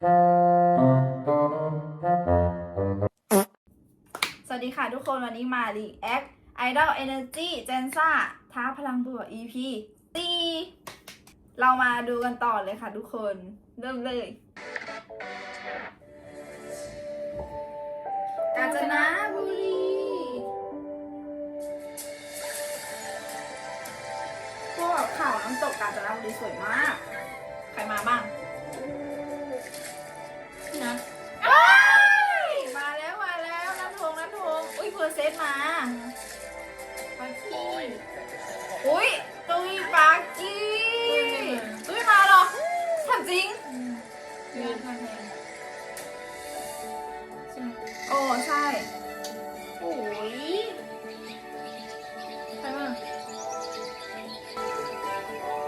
สวัสดีค่ะทุกคนวันนี้มา React Idol Energy เจนซ่าท้าพลังบวก EP 4เรามาดูกันต่อเลยค่ะทุกคน เริ่มเลย กาญจนบุรีพวกข่าวน้ำตกกาญจนบุรีสวยมาก ใครมาบ้าง อุ้ยตุยปาร์กี้ตุยมาเหรอถามจริงโอ้ใช่โอ้ยใครบ้าง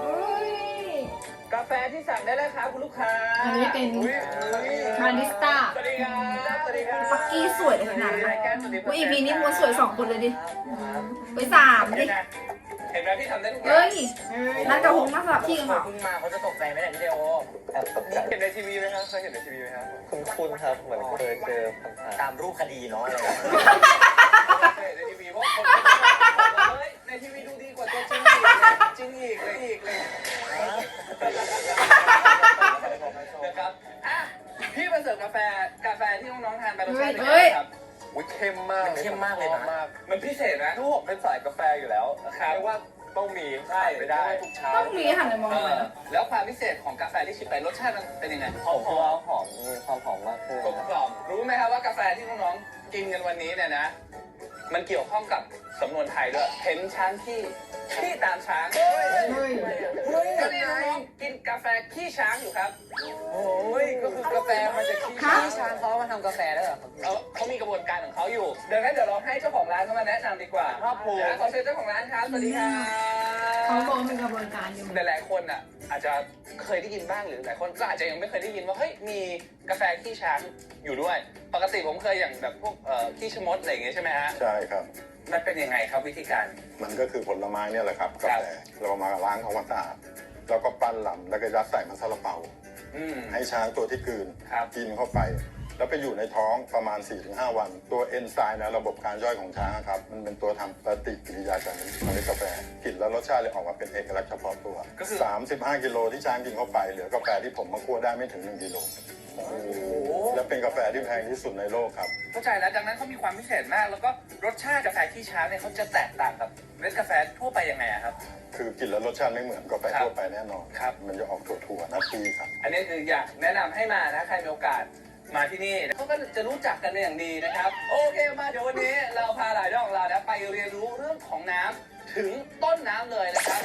โอ้ยกาแฟที่สั่งได้แล้วครับคุณลูกค้าอันนี้เป็นอุ๊ยบาริสต้า สวัสดีครับสวัสดีครับปักกี้สวยเลยขนาดนั้นรายการสวัสดีอุ้ยอีพีนี้มัวสวยสองคนเลยดิ ไปสามดิเห็นไหมพี่ทำได้ทุกอย่างเอ้ยนัดกับหงนัดสลับที่กันเหรอเพิ่งมาเขาจะตกใจไหมเนี่ยพี่เดโอแอบตกใจเห็นในทีวีไหมครับเคยเห็นในทีวีไหมครับคุณคุณครับ เหมือนเคยเจอผ่านตามรูปคดีเนาะอะไรอย่างเงี้ยเคยเห็นในทีวีเพราะคนบอกเฮ้ยในทีวีดูดีกว่าตัวจริงอีกจริงอีกเลยอีกเลยนะครับอะพี่มาเสิร์ฟกาแฟกาแฟที่น้องๆทานไปรสชาติเป็นไงครับ อุ้ยเข้มมากเข้มมากเลยนะ มากมันพิเศษนะ ทุกผมเป็นสายกาแฟอยู่แล้วครับ เรียกว่าต้องมีใช่ไม่ได้ทุกเช้าต้องมีหันไปมองเอเลอยแล้วความพิเศษของกาแฟที่ชิมไปรสชาติมันเป็นยังไงหอมตัวหอมมีความหอมมากขึ้นกลมกล่อมรู้ไหมครับว่ากาแฟที่น้องๆกินกันวันนี้เนี่ยนะ มันเกี่ยวข้องกับสำนวนไทยด้วยเห็นช้างขี้ขี้ตามช้างก็นี่น้องๆกินกาแฟขี้ช้างอยู่ครับโอ้ยก็คือกาแฟมาจากที่ฮะช้างเขามาทำกาแฟได้เหรอครับเขาเขามีกระบวนการของเขาอยู่ดังนั้นเดี๋ยวเราให้เจ้าของร้านเขามาแนะนำดีกว่าครับผมนะขอเชิญเจ้าของร้านครับสวัสดีครับ เขาบอกว่าเป็นกระบวนการอยู่ หลาย ๆ คนอะอาจจะเคยได้ยินบ้างหรือหลายคนก็อาจจะยังไม่เคยได้ยินว่าเฮ้ยมีกาแฟขี้ช้างอยู่ด้วย ปกติผมเคยอย่างแบบพวกเอ่อขี้ชะมดอะไรอย่างเงี้ยใช่ไหมฮะใช่ครับ มันเป็นยังไงครับวิธีการ มันก็คือผลไม้เนี่ยแหละครับครักาบแฟเรามาล้างเอามาสะอาดแล้วก็ปั้นลำแล้วก็ยัดใส่มันซาลาเปา อืมให้ช้างตัวที่กลืนครับ กินเข้าไป แล้วไปอยู่ในท้องประมาณ 4-5 วัน ตัวเอนไซม์นะระบบการย่อยของช้างครับ มันเป็นตัวทำปฏิกิริยากับเมล็ดกาแฟกลิ่นและรสชาติเลยออกมาเป็นเอกลักษณ์เฉพาะตัว ก็คือ 35 กิโลที่ช้างกินเข้าไป เหลือกาแฟที่ผมมาคั่วได้ไม่ถึง 1 กิโล โอ้โหและเป็นกาแฟที่แพงที่สุดในโลกครับ เข้าใจแล้วดังนั้นเขามีความพิเศษมาก แล้วก็รสชาติกาแฟขี้ช้างเนี่ยเขาจะแตกต่างกับเมล็ดกาแฟทั่วไปยังไงอะครับ คือกลิ่นและรสชาติไม่เหมือนกาแฟครับทั่วไปแน่นอน ครับ มันจะออกถั่วๆนัตตี้ครับ อันนี้คืออยากแนะนำให้มานะใครมีโอกาส มาที่นี่เขาก็จะรู้จักกันเป็นอย่างดีนะครับ โอเคมาเดี๋ยววันนี้เราพาหลายดอกของเรานะไปเรียนรู้เรื่องของน้ำถึงต้นน้ำเลยนะครับ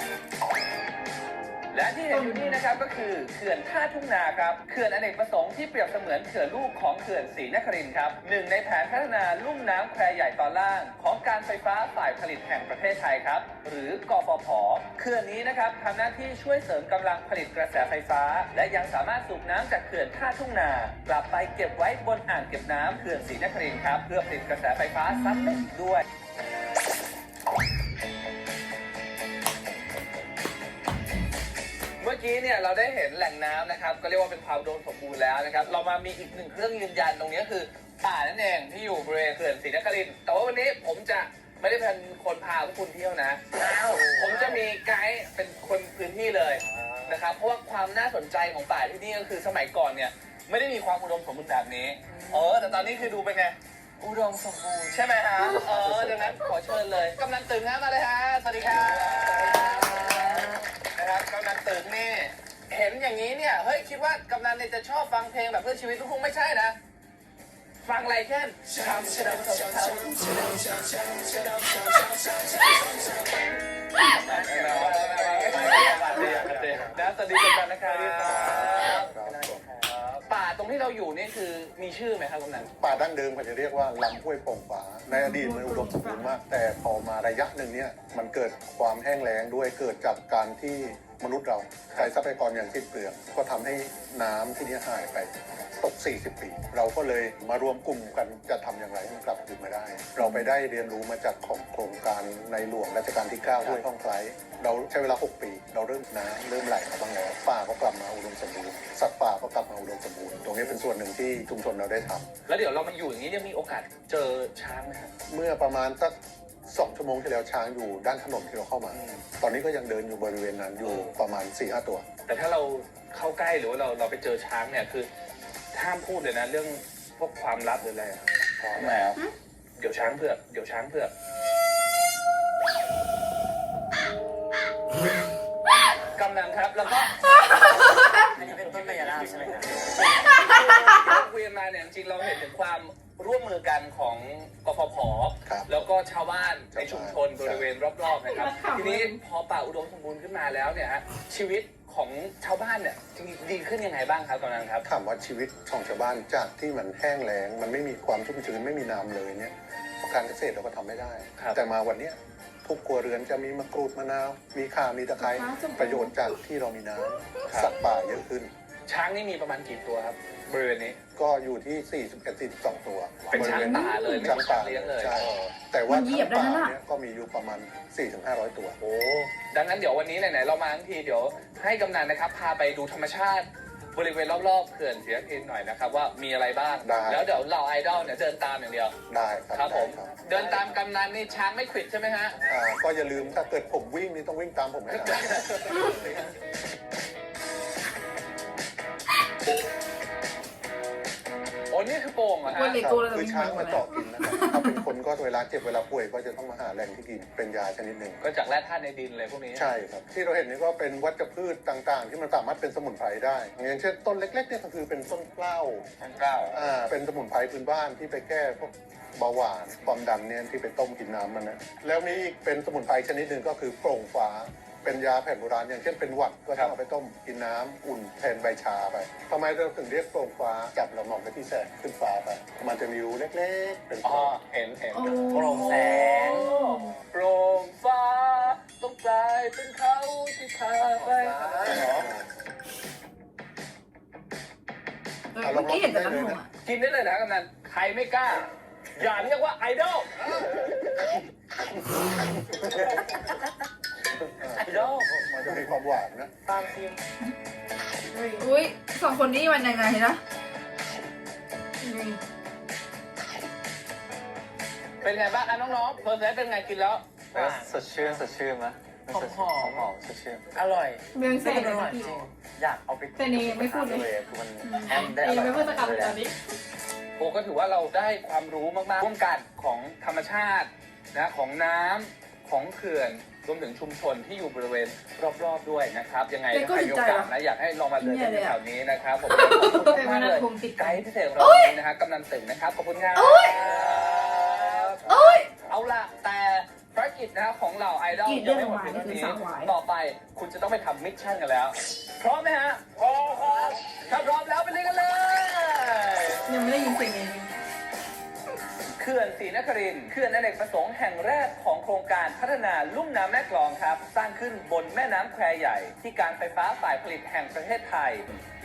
และที่เห็นอยู่นี่นะครับก็คือเขื่อนท่าทุ่งนาครับเขื่อนอเนกประสงค์ที่เปรียบเสมือนเขื่อนลูกของเขื่อนศรีนครินทร์ครับหนึ่งในแผนพัฒนาลุ่มน้ำแควใหญ่ตอนล่าง ของการไฟฟ้าฝ่ายผลิตแห่งประเทศไทยครับ หรือกฟผเขื่อนนี้นะครับทำหน้าที่ช่วยเสริมกำลังผลิตกระแสไฟฟ้า และยังสามารถสูบน้ำจากเขื่อนท่าทุ่งนา กลับไปเก็บไว้บนอ่างเก็บน้ำเขื่อนศรีนครินทร์ครับเพื่อผลิตกระแสไฟฟ้าซ้ำได้อีกด้วย กี้เนี่ยเราได้เห็นแหล่งน้ำนะครับ ก็เรียกว่าเป็นความอุดมสมบูรณ์แล้วนะครับ เรามามีอีกหนึ่งเครื่องยืนยันตรงนี้ก็คือป่านั่นเองที่อยู่บริเวณเขื่อนศรีนครินทร์แต่ว่าวันนี้ผมจะไม่ได้เป็นคนพาพวกคุณเที่ยวนะผมจะมีไกด์เป็นคนพื้นที่เลยนะครับ เพราะว่าความน่าสนใจของป่าที่นี่ก็คือสมัยก่อนเนี่ยไม่ได้มีความอุดมสมบูรณ์แบบนี้เออแต่ตอนนี้คือดูเป็นไงอุดมสมบูรณ์ใช่ไหมฮะเออดังนั้นขอเชิญเลยกำลังตื่นนะมาเลยฮะสวัสดีครับ นะครับกำลังตื่นนี่เห็นอย่างนี้เนี่ยเฮ้ยคิดว่ากำนันเนี่ยจะชอบฟังเพลงแบบเพื่อชีวิตลูกทุ่งไม่ใช่นะ ฟังอะไรเช่นช้ำช้ำช้ำช้ำช้ำนะสวัสดีกันนะครับป่าต รงที่เราอยู่นี่คือมีชื่อไหมครับกำนันป่าดั้งเดิมเขาจะเรียกว่าลำห้วยโป่งฝาในอดีตมันอุดมสมบูรณ์มาก แต่พอมาระยะหนึ่งเนี่ยมันเกิดความแห้งแล้งด้วยเกิดจากการที่มนุษย์เราใช้ทรัพยากรอย่างสิ้นเปลืองก็ทำให้น้ำที่นี่หายไป ตก 40 ปี เราก็เลยมารวมกลุ่มกันจะทำอย่างไรให้มันกลับคืนมาได้ เราไปได้เรียนรู้มาจากของโครงการในหลวงรัชกาลที่9ด้วยท้องไคล้เราใช้เวลา 6 ปี เราเริ่มน้ำเริ่มไหลมาบ้างแล้วป่าก็กลับมาอุดมสมบูรณ์สัตว์ป่าก็กลับมาอุดมสมบูรณ์ตรงนี้เป็นส่วนหนึ่งที่ชุมชนเราได้ทำแล้วเดี๋ยวเรามาอยู่อย่างนี้เนี่ยมีโอกาสเจอช้างไหมครับเมื่อประมาณสักสองชั่วโมงที่แล้วช้างอยู่ด้านถนนที่เราเข้ามา ตอนนี้ก็ยังเดินอยู่บริเวณนั้นอยู่ประมาณ4ี่ห้าตัว แต่ถ้าเราเข้าใกล้หรือว่าเราเราไปเจอช้างเนี่ยคือ ห้ามพูดเลยนะ เรื่องพวกความลับหรืออะไรอะทำไมครับเดี๋ยวช้างเผือกเดี๋ยวช้างเผือกกำนันครับแล้วก็อันนี้เป็นต้นพญานาคใช่ไหมครับคุยกันมาเนี่ยจริงๆเราเห็นถึงความร่วมมือกันของกฟผครับแล้วก็ชาวบ้านในชุมชนใช่บริเวณรอบๆนะครับครับ ทีนี้พอป่าอุดมสมบูรณ์ขึ้นมาแล้วเนี่ยฮะชีวิต ของชาวบ้านเนี่ยจริงๆดีขึ้นยังไงบ้างครับกำนันครับ ถามว่าชีวิตของชาวบ้านจากที่มันแห้งแล้งมันไม่มีความชุ่มชื้นไม่มีน้ำเลยเนี่ยการเกษตรเราก็ทำไม่ได้ครับแต่มาวันเนี้ยทุกครัวเรือนจะมีมะกรูดมะนาว มีข่ามีตะไคร้ประโยชน์จากที่เรามีน้ำสัตว์ป่าเยอะขึ้น ช้างนี่มีประมาณกี่ตัวครับ บริเวณนี้ ก็อยู่ที่ 41 42 ตัวเป็นช้างป่าเลยไม่ช้างใช่ช้าป่างเลี้ยงเลยใช่อ๋อแต่ว่ามันเหยียบได้ช้างนะป่าน่ะ เนี่ยก็มีอยู่ประมาณ 4-500 ตัว โอ้ดังนั้นเดี๋ยววันนี้ไหนๆเรามาทั้งทีเดี๋ยวให้กำนันนะครับ พาไปดูธรรมชาติ บริเวณรอบๆเขื่อนศรีนครินทร์หน่อยนะครับ ว่ามีอะไรบ้าง ได้ แล้วเดี๋ยวเราไอดอลเนี่ยเดินตามอย่างเดียว ได้ครับครับผมได้ครับเดินตามกำนันนี่ช้างไม่ขวิดใช่ไหมฮะ อ่าก็อย่าลืมถ้าเกิดผมวิ่งนี่ต้องวิ่งตามผมนะครับโอ้ นี่คือโป่งเหรอฮะวันเล็กตัวเราจะคือวิ่งช้างมามาเจาะกินนะครับถ้าเป็นคนก็เวลาเจ็บเวลาป่วยก็จะต้องมาหาแหล่งที่กินเป็นยาชนิดหนึ่งก็จากแร่ธาตุในดินเลยพวกนี้ใช่ครับที่เราเห็นนี่ก็เป็นวัชพืชต่างๆ ที่มันสามารถเป็นสมุนไพรได้ อย่างเช่นต้นเล็กๆเนี่ยก็คือเป็นต้นเกล้าช้างเก้าอ่าเป็นสมุนไพรพื้นบ้านที่ไปแก้พวกเบาหวานความดันเนี่ยที่ไปต้มกินน้ำมันนะแล้วมีอีกเป็นสมุนไพรชนิดหนึ่งก็คือโปร่งฟ้า เป็นยาแผนโบราณอย่างเช่นเป็นหวัดก็ต้องเอาไปต้มกินน้ำอุ่นแทนใบชาไปทำไมเราถึงเรียกโปร่งฟ้าจับเรามองไปที่แสงขึ้นฟ้าไปมันจะมีรูเล็กๆ เป็นอ๋อเห็นเห็นโอ้โปร่งแสงโปร่งฟ้าต้องกลายเป็นเขาที่พาไปเออเมื่อกี้เห็นแต่น้ำหงอะกินได้เลยนะกำนันใครไม่กล้า อย่าเรียกว่าไอดอล ไอดอลมันจะมีความหวานนะตามทีมอุ้ยสองคนนี้มันยังไงนะเป็นไงบ้างอะน้องๆเพอร์เซเป็นไงกินแล้วแล้วสดชื่นสดชื่นไหมหอมหอมหอมสดชื่นอร่อยเมืองเซ่อร่อยจริงอยากเอาไปแต่นี่ไม่พูดเลยคือมันแอมได้อร่อยไม่พูดสักคำเลยตอนนี้โอ้ก็ถือว่าเราได้ความรู้มากๆร่วมกันของธรรมชาตินะของน้ำของเขื่อน รวมถึงชุมชนที่อยู่บริเวณรอบๆด้วยนะครับ ยังไงเจ๊ก็ใครติมีดโอใจกาเหรสอนะอยากให้ลองมาเดินเนี่ยเลยแถอะวนี้นะครับผมขอบคุณเป็นมากวันเลยคงติดไกใจด์พิเศษของเราวันนี้นะครับกำนันตึงนะครับขอบคุณครับโอ้ยเอาล่ะแต่ภารกิจนะครับของเราไอดอลกิจยังไม่หมดเพียงเรื่เท่าองนี้หวายคือสาวหวายต่อไปคุณจะต้องไปทำมิชชั่นกันแล้ว พร้อมไหมฮะพร้อมครับถ้าพร้อมแล้วไปเล่นกันเลย ขื่อนศรีนครินเขื่อนอเนกประสงค์แห่งแรกของโครงการพัฒนาลุ่มน้ำแม่กลองครับ สร้างขึ้นบนแม่น้ำแควใหญ่ ที่การไฟฟ้าฝ่ายผลิตแห่งประเทศไทย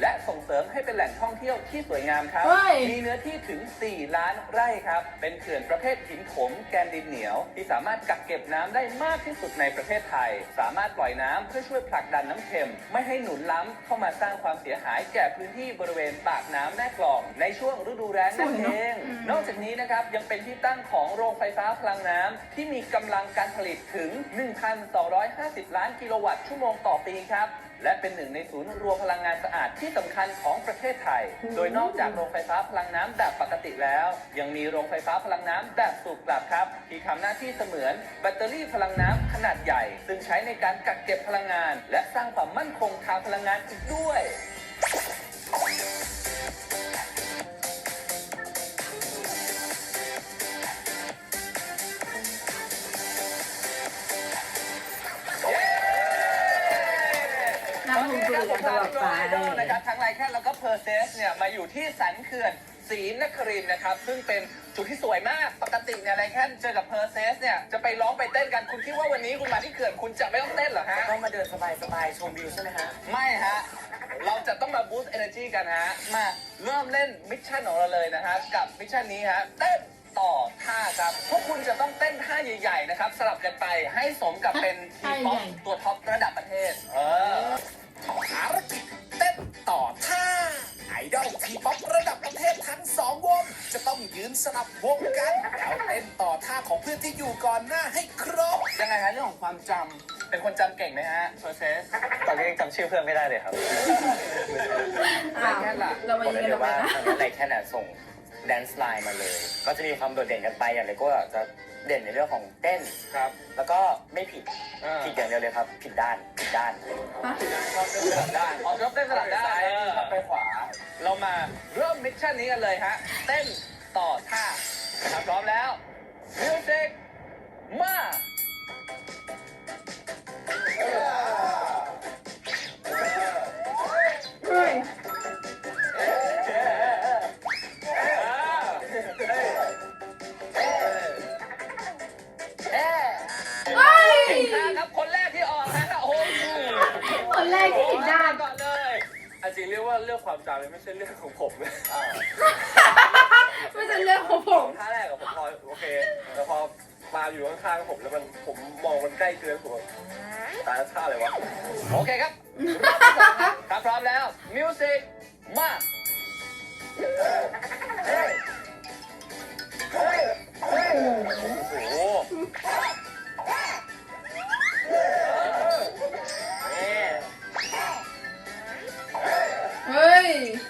และส่งเสริมให้เป็นแหล่งท่องเที่ยวที่สวยงามครับ เฮ้ย มีเนื้อที่ถึง 4 ล้านไร่ครับ เป็นเขื่อนประเภทหินโถมแกนดินเหนียว ที่สามารถกักเก็บน้ำได้มากที่สุดในประเทศไทย สามารถปล่อยน้ำเพื่อช่วยผลักดันน้ำเค็ม ไม่ให้หนุนล้ำเข้ามาสร้างความเสียหายแก่พื้นที่บริเวณปากน้ำแม่กลอง ในช่วงฤดูแล้งนั่นเอง นอกจากนี้นะครับยังเป็นที่ตั้งของโรงไฟฟ้าพลังน้ำที่มีกำลังการผลิตถึง 1,250 ล้านกิโลวัตต์ชั่วโมงต่อปีครับ และเป็นหนึ่งในศูนย์รวมพลังงานสะอาดที่สำคัญของประเทศไทย โดยนอกจากโรงไฟฟ้าพลังน้ำแบบปกติแล้ว ยังมีโรงไฟฟ้าพลังน้ำแบบสูบกลับครับ ที่ทำหน้าที่เสมือนแบตเตอรี่พลังน้ำขนาดใหญ่ ซึ่งใช้ในการกักเก็บพลังงาน และสร้างความมั่นคงทางพลังงานอีกด้วย ตัวอื่นตลอดไปนะครับทั้งรายแคนแล้วก็เพอร์เซสเนี่ยมาอยู่ที่สันเขื่อนศรีนครินทร์นะครับ ซึ่งเป็นจุดที่สวยมากปกติเนี่ยไรแคนเจอกับเพอร์เซสเนี่ยจะไปร้องไปเต้นกันคุณคิดว่าวันนี้คุณมาที่เขื่อนคุณจะไม่ต้องเต้นเหรอฮะ ต้องมาเดินสบายๆชมวิวใช่ไหมฮะ ไม่ฮะ เราจะต้องมาบูสต์ energy กันฮะ มาเริ่มเล่นมิชชั่นของเราเลยนะฮะ กับมิชชั่นนี้ฮะ เต้นต่อท่าครับ พวกคุณจะต้องเต้นท่าใหญ่ ๆ นะครับ สลับกันไปให้สมกับเป็นทีป๊อปตัวท็อประดับประเทศ เออ ภารกิจเต้นต่อท่า ไอดอลทีป๊อประดับประเทศทั้งสองวง จะต้องยืนสลับวงกัน แล้วเต้นต่อท่าของเพื่อนที่อยู่ก่อนหน้าให้ครบ ยังไงฮะเรื่องของความจำเป็นคนจำเก่งไหมฮะ process ตอนนี้ยังจำชื่อเพื่อนไม่ได้เลยครับอ้าวแค่หลักเรามาผมยิงเลยกันเดี๋ทำยวไมว่านะ ทางนั้นในแค่น่ะส่งแดนซ์ไลน์มาเลย ก็จะมีความโดดเด่นกันไปอย่างไรก็จะ เด่นในเรื่องของเต้น ครับแล้วก็ไม่ผิดอ่าผิดอย่างเดียวเลยครับ ผิดด้านผิดด้านชอบเต้นสลับด้านอ๋อชอบเต้นสลับด้านเออไปขวา เรามาเริ่มมิชชั่นนี้กันเลยฮะ เต้นต่อท่าถ้าพร้อมแล้วมิวสิกมาเฮ้ย แรกที่ผิดด้านก่อนเลยอันจริงเรียกว่าเรื่องความจำเลยไม่ใช่เรื่องของผมนะไม่ใช่เรื่องของผมท่าแรกกับผมพอโอเค แต่พอมาอยู่ข้างๆผมแล้วมันผมมองมันใกล้เกินผมแบบตายแล้วท่าอะไรวะโอเคครับรอบที่สองครับถ้าพร้อมแล้วมิวสิกมาโอ้โห เ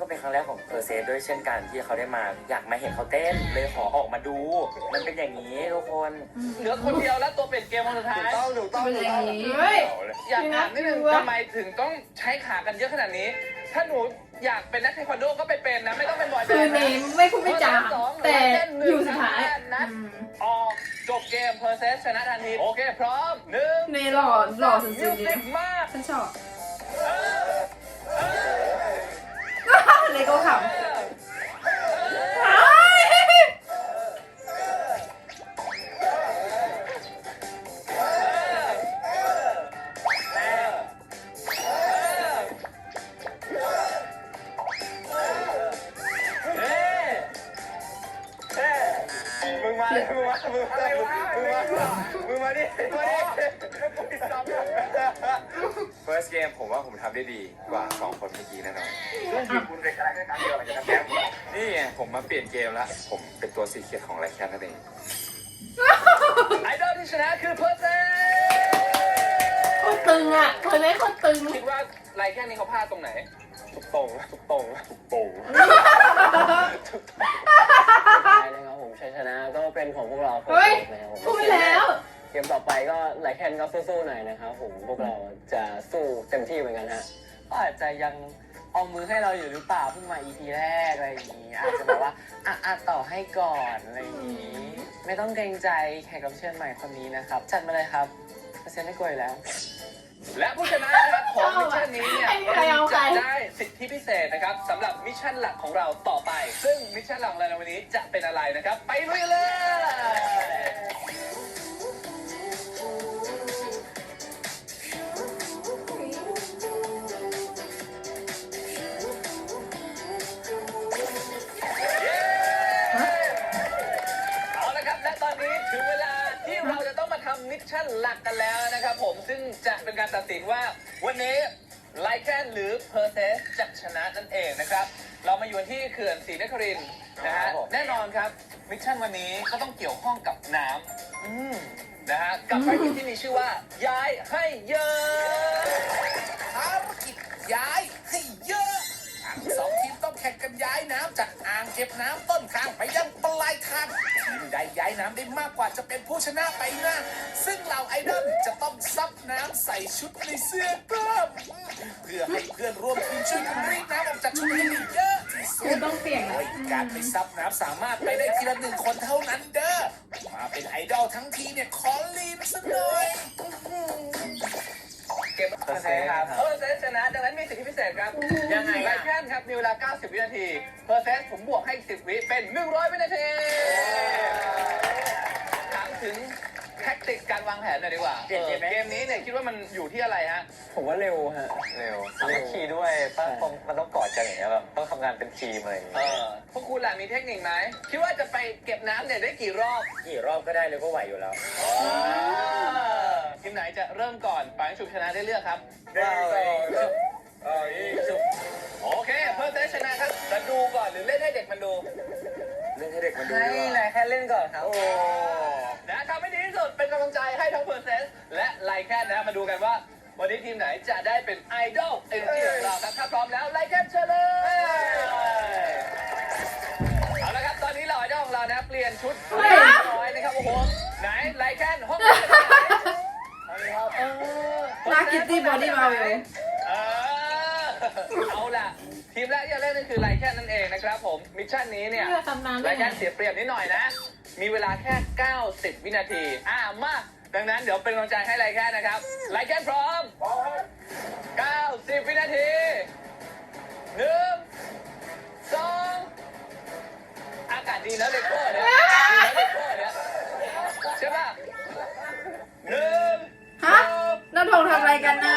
ก็เป็นครั้งแรกของเพอร์เซด้วยเช่นกันที่เขาได้มา อยากมาเห็นเขาเต้น เลยขอออกมาดู มันเป็นอย่างนี้ทุกคนเหลือคนเดียวแล้วตัวเป็นเกมคนสุดท้าย ต้องถูกต้องเป็นถูอกย่าต้องงนี้เฮ้ยอยากถามนิดนึงไม่น่ากลัวทำไมถึงต้องใช้ขากันเยอะขนาดนี้ ถ้าหนูอยากเป็นนักเทควันโดก็ไปเป็นนะ ไม่ต้องเป็นบอยแบคือนด์เนนะมไม่พูดไม่จาแต่อยู่สุดท้ายนัดอืมออกจบเกมเพอร์เซสชนะทันทีโอเคพร้อมหนึ่งเนหล่อหล่อสุมิวดๆเลสิยกมาฉันชอบ สีเขียดของไรแคนนั่นเองไอดอลที่ชนะคือเพอร์เซสคนตึงอะคนนี้คนตึงคิดว่าไรแค่นี้เขาพลาดตรงไหนทุกตรงทุกตรงทุกตรงไชัยชนะก็เป็นของพวกเราเฮ้ยนะครับผมพูดไปแล้วเกมต่อไปก็ไลแคนก็สู้ๆหน่อยนะครับผมพวกเราจะสู้เต็มที่เหมือนกันฮะก็อาจจะยัง เอามือให้เราอยู่หรือเปล่าเพิ่งมา EP แรกอะไรอย่างนี้อาจจะแบบว่าอะอะต่อให้ก่อนอะไรอย่างนี้ ไม่ต้องเกรงใจแขกรับเชิญใหม่คนนี้นะครับจัดมาเลยครับเปอร์เซ็นต์ไม่กลัวอยู่แล้ว และผู้ชนะนะครับของมิชชั่นนี้เนี่ยไอ้ใครเอาใคร จะได้สิทธิพิเศษนะครับสำหรับมิชชั่นหลักของเราต่อไป ซึ่งมิชชั่นหลักของเราในวันนี้จะเป็นอะไรนะครับ ไปลุยเลย ชชั่นหลักกันแล้วนะครับผมซึ่งจะเป็นการตัดสินว่าวันนี้ไลแคนหรือเพอร์เซสจะชนะนั่นเองนะครับ เรามาอยู่ที่เขื่อนศรีนครินทร์นะครัฮะบผม แน่นอนครับมิชชั่นวันนี้ก็ต้องเกี่ยวข้องกับน้ำอืมนะฮะกับภารกิจที่มีชื่อว่าย้ายให้เยอะ ภารกิจย้ายให้เย ข่งกันย้ายน้ำจากอ่างเก็บน้ำต้นทางไปยังปลายทางทีมใดย้ายน้ำได้มากกว่าจะเป็นผู้ชนะไปนะซึ่งเหล่าไอดอลจะต้องซับน้ำใส่ชุดในเสื้อกล้ามเพื่อให้เพื่อนร่วมทีมช่วยกันรีดน้ำออกจากชุดให้ได้เยอะที่สุคือดต้องเปลี่ยน โดยการไปซับน้ำสามารถไปได้ทีละหนึ่งคนเท่านั้นเด้อมาเป็นไอดอลทั้งทีเนี่ยขอลีนสักหน่อย เก็บเพอร์เซสครับเพอร์เซสชนะ ดังนั้นมีสิทธิพิเศษครับยังไงไลอะแคนครับมีเวลา 90 วินาทีเพอร์เซสผมบวกให้อีก10 วิเป็น 100 วินาทีถามถึงแท็กติกการวางแผนหน่อยดีกว่าเปลี่ยนเกมไหม เกมนี้เนี่ยคิดว่ามันอยู่ที่อะไรฮะ ผมว่าเร็วฮะ เร็วสามัคคีด้วยป้าคงมันต้องกอดกันอย่างเงี้ยแบบต้องทำงานเป็นทีมอะไรอย่างเอเงี้ยอพวกคุณล่ะมีเทคนิคไหมคิดว่าจะไปเก็บน้ำเนี่ยได้กี่รอบกี่รอบก็ได้เลยก็ไหวอยู่แล้ว ทีมไหนจะเริ่มก่อนปังฉุบชนะได้เลือกครับโอเค เพิ่มได้ชนะครับจะดูก่อนหรือเล่นให้เด็กมันดู เล่นให้เด็กมันดูให้ดีกไลว่าแคนเล่นก่อนครับ โอ้นะทำให้ดีที่สุดเป็นกำลังใจให้ทั้งเพอร์เซสและไลแคนนะมาดูกันว่า วันนี้ทีมไหนจะได้เป็นไอดอลเอ็นจีของเราครับ ถ้าพร้อมแล้วไลแคนเชิญเลยเอาละครับตอนนี้เราไอดอลของเรานะเปลี่ยนชุดเรียบร้อยนะครับโอ้โหไหนไลแคนห้องนี้เป็นไหน เอาเลยครับเออนาคิตตี้บอดี้มาเวลเออเอาล่ะ ทีมแรกที่จะเล่นก็คือไลแคนนั่นเองนะครับผม มิชชั่นนี้เนี่ยเพื่อตำนานราได้ยไงการเสียเปรียบนิดหน่อยนะ มีเวลาแค่ 90 วินาที อ่ามาดังนั้นเดี๋ยวเป็นกำลังใจให้ไรแค่นะครับไรแค่พร้อมพร้อม 90 วินาทีหนึ่งสองอากาศดีนะเลโก้เนี่ยดีนะเลโก้เนี่ยใช่ป่ะหนึ่งฮะ น้าทองทำอะไรกันนะ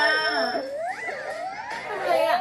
ทำอะไรอะ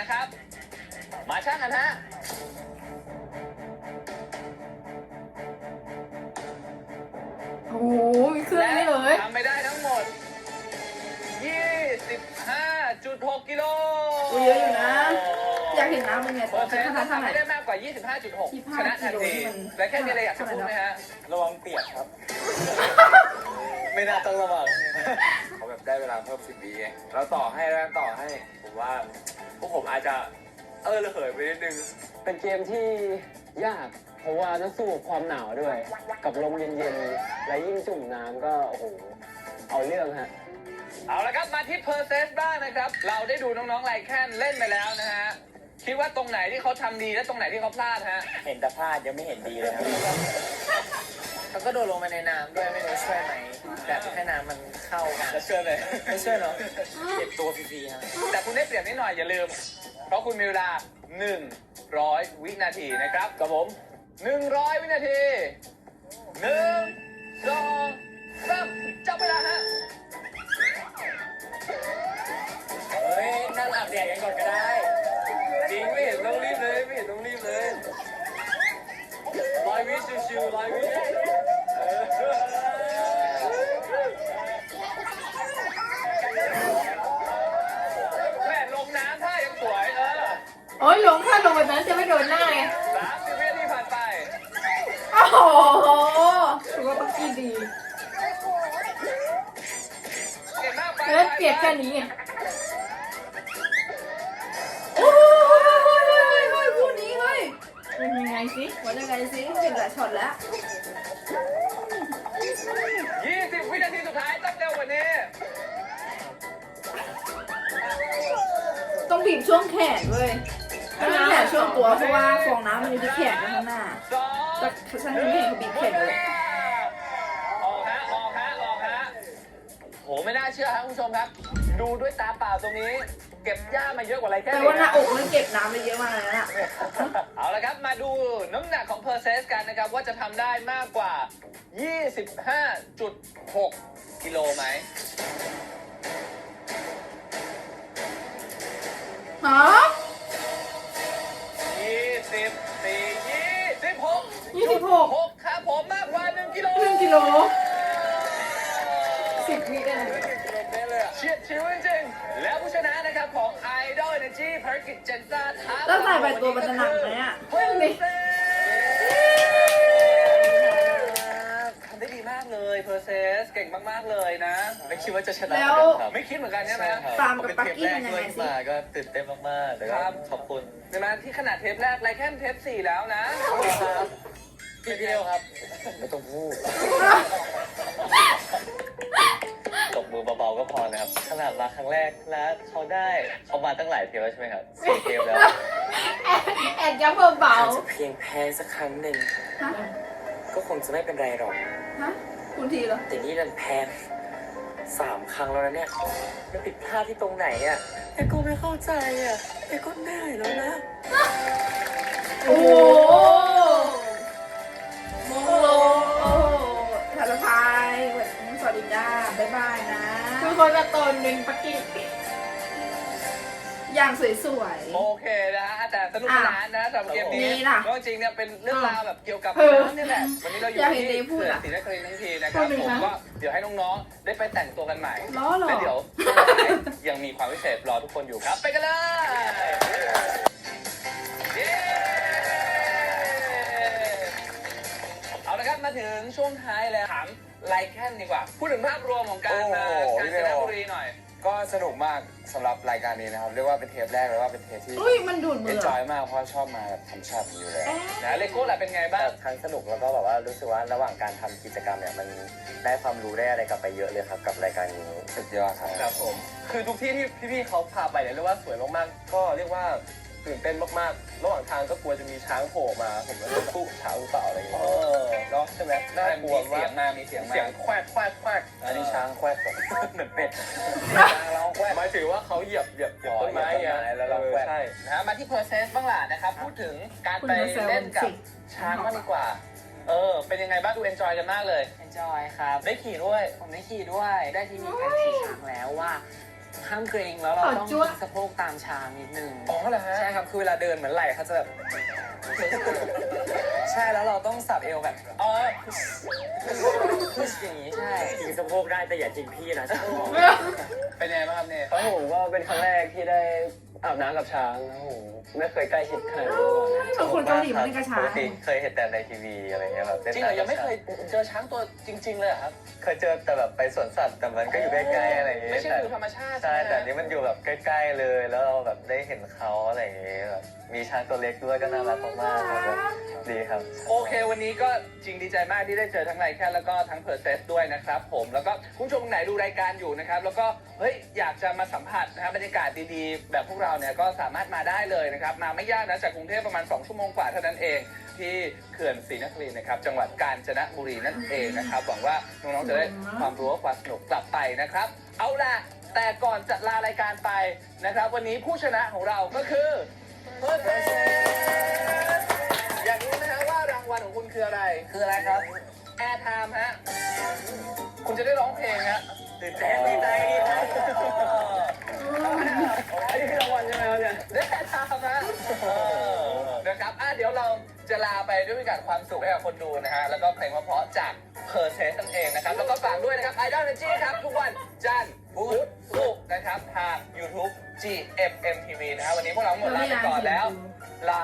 นะครับ มาช่างกันฮะโอ้โหมีเครื่องนี้เลย ทำไปได้ทั้งหมด 25.6 กิโลโอ้ยเยอะอยู่นะ อยากเห็นน้ำมันเนี่ยเปอร์จะเซ็นต์ขนาดเท่าทำไหร่ ไม่ได้มากกว่า 25.6ชนะทันทีกิโลที่มัน และแค่มีอะไรอยากจะพูดไหมฮะ ระวังเปียกครับ ไม่น่าต้องระวังเขาแบบได้เวลาเพิ่มสิบวิไงเราต่อให้แล้วต่อให้ ผมว่า พวกผมอาจจะเออระเหยไปนิดนึง เป็นเกมที่ยาก เพราะว่าต้องสู้กับความหนาวด้วย กับลมเย็นๆ และยิ่งจุ่มน้ำก็โอ้โหเอาเรื่องฮะ เอาละครับมาที่เพอร์เซสบ้างนะครับ เราได้ดูน้องๆไลแคนเล่นไปแล้วนะฮะ คิดว่าตรงไหนที่เขาทำดีและตรงไหนที่เขาพลาดฮะ เห็นแต่พลาดยังไม่เห็นดีเลยครับ แล้วก็โดดลงไปในน้ำด้วยไม่รู้ช่วยไหมแบบให้น้ำมันเข้ากันจะเชื่อเลยไม่ช่วยเนาะเจ็บตัวฟรีๆครับแต่คุณได้เปรียบนิดหน่อยอย่าลืม เพราะคุณมีเวลา 100 วินาทีนะครับกับผม 100 วินาทีหนึ่งสองสามจับเวลาฮะเฮ้ยนั่งอาบแดดกันก่อนก็ได้จริงไม่เห็นต้องรีบเลยไม่เห็นต้องรีบเลยร้อยวิชิวๆร้อยวิเออ แม่ลงน้ำท่ายังสวยเออโอ้ยหลงถ้าลงแบบนั้นจะไม่โดนหน้าไงสามสิบวินาทีผ่านไป โอ้โหถือว่าปักกี้ดี เก่งมากไปแล้วเปียกแค่นี้ไงโอ้ยเฮ้ยเฮ้ยเฮ้ยพูดนี้เฮ้ยเป็นยังไงสิวัดยังไงสิเป็นหลายช็อตแล้ว นี้ต้องบีบช่วงแขนเว้ยไม่ใช่แขนช่วงตัวเพราะว่าฟองน้ำมันอยู่ที่แขนนะข้างหน้าสองแต่ฉันไม่เห็นเขาบีบแขนเลยออกฮะออกฮะออกฮะโหไม่น่าเชื่อครับคุณผู้ชมครับ ดูด้วยตาเปล่าตรงนี้ เก็บหญ้ามาเยอะกว่าอะไรแค่แต่นี้ว่าหน้าอกมันเก็บน้ำไปเยอะมากเลยนะเอาละครับมาดูน้ำหนักของเพอร์เซสกันนะครับ ว่าจะทำได้มากกว่า 25.6 กิโลไหมฮะ24 26ยี่สิบหก6ครับผมมากกว่า1กิโลหนึ่งกิโลสิบวิเองเฉียดชิวจริงๆแล้วผู้ชนะนะครับของ Idol Energy ภารกิจเจนซ่าท้าแล้วใส่ใบตัวมันจะหนักไหมอะเฮ้ย เลยเพอร์เซสเก่งมากๆเลยนะ ไม่คิดว่าจะชนะแล้ว ครับไม่คิดเหมือนกันใช่ไหมตามกับปักกี้มันยังไงสิ มาก็ตื่นเต้นมากๆแต่ก็ครับ ขอบคุณใช่ไหมที่ขนาดเทปแรกไรแค่เทปสี่แล้วนะ พี่เดียวครับไม่ต้องพูดตบมือเบาๆก็พอนะครับขนาดมาครั้งแรกแล้วเขาได้เขามาตั้งหลายเทปแล้วใช่ไหมครับสี่เทปแล้วแอบยับเบาจะเพียงแพ้สักครั้งหนึ่ง ๆฮะก็คงจะไม่เป็นไรหรอก ฮะ คุณทีเหรอแต่นี่ดันแพ้สามครั้งแล้วนะเนี่ยมันผิดพลาดที่ตรงไหนอะไอ้กูไม่เข้าใจอะไอ้กูเหนื่อยแล้วนะ โอ้โหมงลงโอ้โหถัดพายสวัสดีจ้าบ๊ายบายนะ ทุกคนจะตนหนึ่งปักกี้ อย่างสวย โอเคนะฮะแต่สนุกสนานนะสำหรับเกมนี้นี่ล่ะก็จริงๆเนี่ยเป็นเรื่องราวแบบเกี่ยวกับเออน้ำนี่แหละวันนี้เราอยู่อยากเห็นที่เดย์พูดเขื่อนอะศรีนครินทร์ทั้งทีนะคพูรับดหนึ่งผมนะก็เดี๋ยวให้น้องๆได้ไปแต่งตัวกันใหม่ล้อเหรอ แล้วเดี๋ยวยังมีความพิเศษรอทุกคนอยู่ครับ ไปกันเลยเย้เอาละครับมาถึงช่วงท้ายแล้วถามไลแคนดีกว่าพูดถึงภาพรวมของการมาโอ้โหกาญพี่จเบลนบุรีหน่อย ก็สนุกมากสำหรับรายการนี้นะครับ เรียกว่าเป็นเทปแรกเลยว่าเป็นเทปที่อุ้ยมันดูดมืเอ็อนเหรจออยมากเพราะชอบมาแบบทำชาติอยู่แล้วเอ๊ะนะเลโก้ล่ะเป็นไงบ้าง ทั้งสนุกแล้วก็แบบว่ารู้สึกว่าระหว่างการทำกิจกรรมเนี่ยมันได้ความรู้ได้อะไรกลับไปเยอะเลยครับกับรายการนี้ สุดยอดครับ ครับผม คือทุกที่ที่พี่ๆเขาพาไปเนี่ยเรียกว่าสวยมากๆ ก็เรียกว่า ตื่นเต้นมากๆ ระหว่างทางก็กลัวจะมีช้างโผล่มา ผมก็เลยสู้กับช้างหรือเปล่าอะไรอย่างเงี้ยเนาะใช่ไหมน่ากลัวมีเสีมายกงมามีเสียงมาเสียงแควกแควกแควกอันนี้ช้างแควกแบบเหมือนเป็ดช้างร้องแควกหมายถึงว่าเขาเหยียบเหยียบเหยียบต้นไม้อ๋อเหยียบต้นไม้แล้วเราแกว่งใช่นะฮะมาที่ process บ้างล่ะนะครับ พูดถึงการคุณไปจะแซวเล่นกับสิช้างบ้างดีกว่า เออ เป็นยังไงบ้างดู enjoy กันมากเลย enjoy ครับ ได้ขี่ด้วย ผมได้ขี่ด้วย ได้ที่มีการขี่ช้างแล้วว่า ห้ามเกรงแล้วเราขอต้องจั๊วสะโพกตามช้างนิดนึงอ๋อเหรอฮะ ใช่ครับคือเวลาเดินเหมือนไหล่เขาจะแบบใช่แล้วเราต้องสับเอวแบบอ๋อพุชอย่างนี้ใช่จริงสะโพกได้แต่อย่าจริงพี่นะเป็นยังไงบ้างครับเนี่ย ครับผมก็เป็นครั้งแรกที่ได้ อาบน้ำกับช้างครับผมไม่เคยใกล้ชิดขนาดนี้มาก่อนเลยบางคนเกาหลีมันเป็นกระช้าปงกติเคยเห็นแต่ในทีวีอะไรเงี้ยแบบจริงเหรอยังไม่เคยเจอช้างตัวจริง ๆ เลยเหรอครับเคยเจอแต่แบบไปสวนสัตว์แต่มันก็อยู่ใกล้ๆอะไรอย่างเงี้ยไม่ใช่แต่ดูธรรมชาติใช่ไหมแต่อันนี้มันอยู่แบบใกล้ๆเลย แล้วเราแบบได้เห็นเขาอะไรอย่างเงี้ยแบบมีช้างตัวเล็กด้วยก็น่ารักมากๆครับแบบดีครับโอเค วันนี้ก็จริงดีใจมากที่ได้เจอทั้งไลแคนแล้วก็ทั้งเพอร์เซสด้วยนะครับผมแล้วก็คุณผู้ชมไหนดูรายการอยู่นะครับแล้วก็เฮ้ยอยากจะมาสัมผัสนะครับบรรยากาศดีๆ แบบพวกเราเนี่ยก็สามารถมาได้เลยนะครับ มาไม่ยากนะจากกรุงเทพประมาณ 2 ชั่วโมงกว่าเท่านั้นเอง ที่เขื่อนศรีนครินทร์นะครับ จังหวัดกาญจนบุรีนั่นเองนะครับหวังว่าน้องๆจะได้ความรู้และความสนุกกลับไปนะครับ เอาล่ะแต่ก่อนจะลารายการไปนะครับ วันนี้ผู้ชนะของเราก็คือเพอร์เซสอยากรู้ไหมฮะว่ารางวัลของคุณคืออะไรคืออะไรครับ แอร์ไทม์ฮะคุณจะได้ร้องเพลงฮะตื่นเต้นดีใจดีใจ เดี๋ยวเราจะลาไปด้วยบรรยากาศความสุขให้กับคนดูนะฮะ แล้วก็เพลงเพราะๆจากเพอร์เซสนั่นเองนะครับ แล้วก็ฝากด้วยนะครับ Idol Energy ครับ ทุกวันจันทร์พุธศุกร์นะครับ ทาง YouTube GMMTV นะครับวันนี้พวกเราหมดลาไปก่อนแล้ว ลา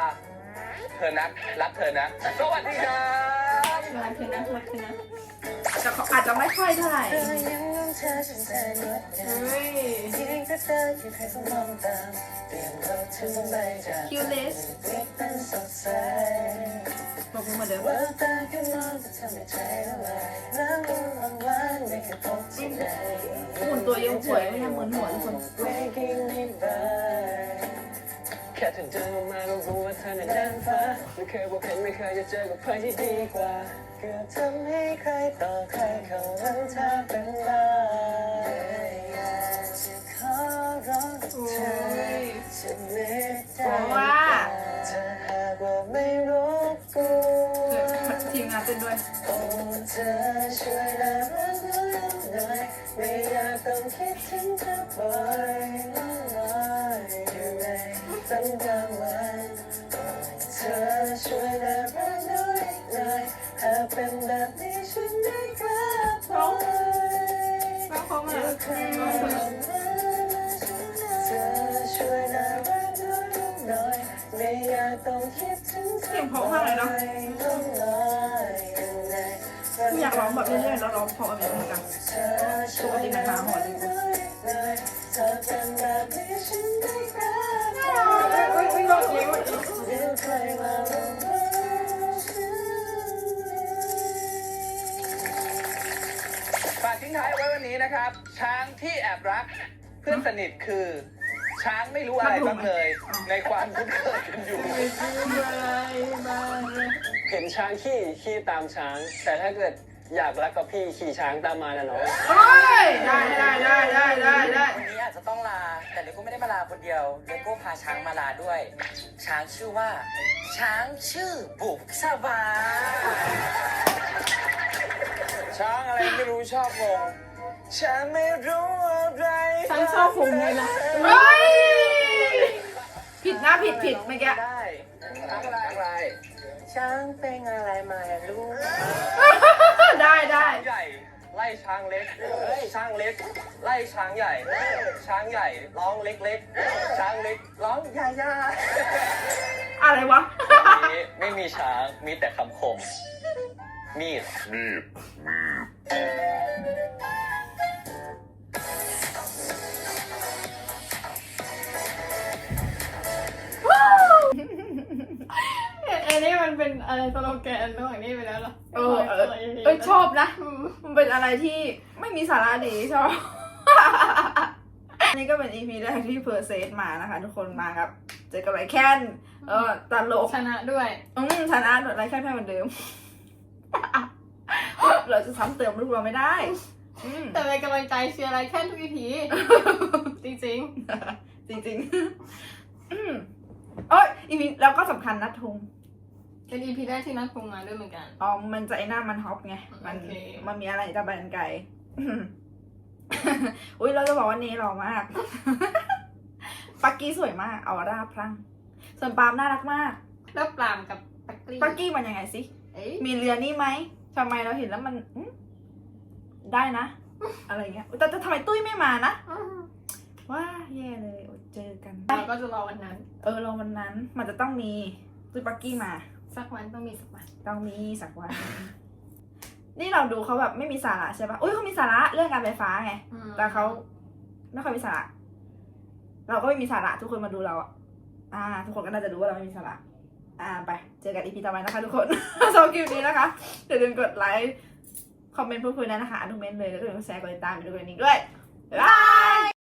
เธอนักรักเธอนะสวัสดีครับ รักเธอนะรักเธอนะแต่เขาอาจจะไม่ค่อยเท่าไหร่ เฮ้ยคิวเลสบอกมือมาเดิมหมุนตัวเยอะหวยไม่ทำเหมือนหัวทุกคนแค่ถึงเจอมาก็รู้ว่าเธอนั้นดังฟ้าไม่เคยบอกเห็นไม่เคยจะเจอกับใครที่ดีกว่าเกือบทำให้ใครต่อใครเขาหันเธอเป็น ด้วยโอ้เธอช่วยน่ารักน้อหน่อยไม่อยากต้องคิดถึงเธอบ่อยน้อยอยู่ในตั้งกลางวันโอ้เธอช่วยน่ารักน้อยหน่อยหาเป็นแบบนี้ฉันไม่กล้าปล่อยฟังเขามาเธอช่วยน่ารักน้อยหน่อยไม่อยากต้องคิดถึงเธเสีอยงเพราะมากเลยเนาะ องลอยอยู่ในอยากร้องแบบเรื่อยๆแล้วร้องเพราะแบบนี้กันปกติมันมาหอเลยอุ้ยอุ้ยร้องเองฝากทิ้งท้ายเอาไว้วันนี้นะครับ ช้างที่แอบรัก เพื่อนสนิทคือ ช้างไม่รู้อะไรบ้างเลย ในความคุ้นเคยกันอยู่เห็นช้างขี่ขี่ตามช้าง แต่ถ้าเกิดอยากรักกับพี่ขี่ช้างตามมานะน้องเฮ้ยได้ได้ได้ได้ได้ได้วันนี้อาจจะต้องลา แต่เลโก้ไม่ได้มาลาคนเดียว เลโก้พาช้างมาลาด้วย ช้างชื่อว่า ช้างชื่อบุกสบาช้างอะไรไม่รู้ชอบงงฉันไม่รู้อะไรฉันชอบผมเลยนะเฮ้ยผิดนะผิดผิดเมื่อกี้ได้ ช้างอะไรอะไรช้างเป็นอะไรมาลูก ได้ได้ช้างใหญ่ไล่ช้างเล็ก ช้างเล็ก ไล่ช้างใหญ่ ช้างใหญ่ร้องเล็กๆ ช้างเล็กร้องยายาอะไรวะ นี้ไม่มีช้างมีแต่คำคมมีดอั อะไรสโลแกนระหว่างนี้ไปแล้วเหรอเออเออเออชอบนะ มันเป็นอะไรที่ไม่มีสาระดีชอบ อันนี้ก็เป็น EP แรกที่เพอร์เซสมานะคะ ทุกคนมาครับ เจอกับไรแคนเออตลกชนะด้วยอืมชนะไรแคนแพ้เหมือนเดิม เราจะซ้ำเติมลูกเราไม่ได้อืมแต่เป็นกำลังใจเชียร์อะไรแค่ทุก EP จริงจริงๆอืมเอ้ย EP แล้วก็สำคัญนะทงๆ เป็น EP แรกที่นัดพงมาด้วยเหมือนกัน อ๋อ มันจะไอ้หน้ามันฮอปไง มัน โอเค มันมีอะไรจะบันไกล อุ้ยเราจะบอกว่าเนหล่อมาก ปักกี้สวยมาก เอาร่าพรั่งส่วนปาล์มน่ารักมาก แล้วปรามกับปักกี้ปักกี้มันยังไงสิ เอ้ยมีเรือนี่ไหมทำไมเราเห็นแล้วมันอืมได้นะ อะไรเงี้ย แต่แต่ทำไมตุ้ยไม่มานะ ว้าแย่เลยอดเจอกัน เราก็จะรอวันนั้น เออเราวันนั้น มันจะต้องมีตุ้ยปักกี้มา สักวันต้องมีสักวัน ต้องมีสักวัน นี่เราดูเขาแบบไม่มีสาระใช่ปะอุ้ยเขามีสาระเรื่องการไฟฟ้าไง อืมแต่เขาไม่ค่อยมีสาระ เราก็ไม่มีสาระ ทุกคนมาดูเราอะอ่า ทุกคนก็น่าจะรู้ว่าเราไม่มีสาระ อ่า ไป เจอกันอีพีต่อไปนะคะทุกคน สำหรับคลิปนี้นะคะอย่าลืมกดไลค์ คอมเมนต์พูดคุยได้นะคะอนุเมนต์เลย แล้วก็อย่าลืมแชร์กดติดตามไปดูกันนี้ด้วย บ๊ายบาย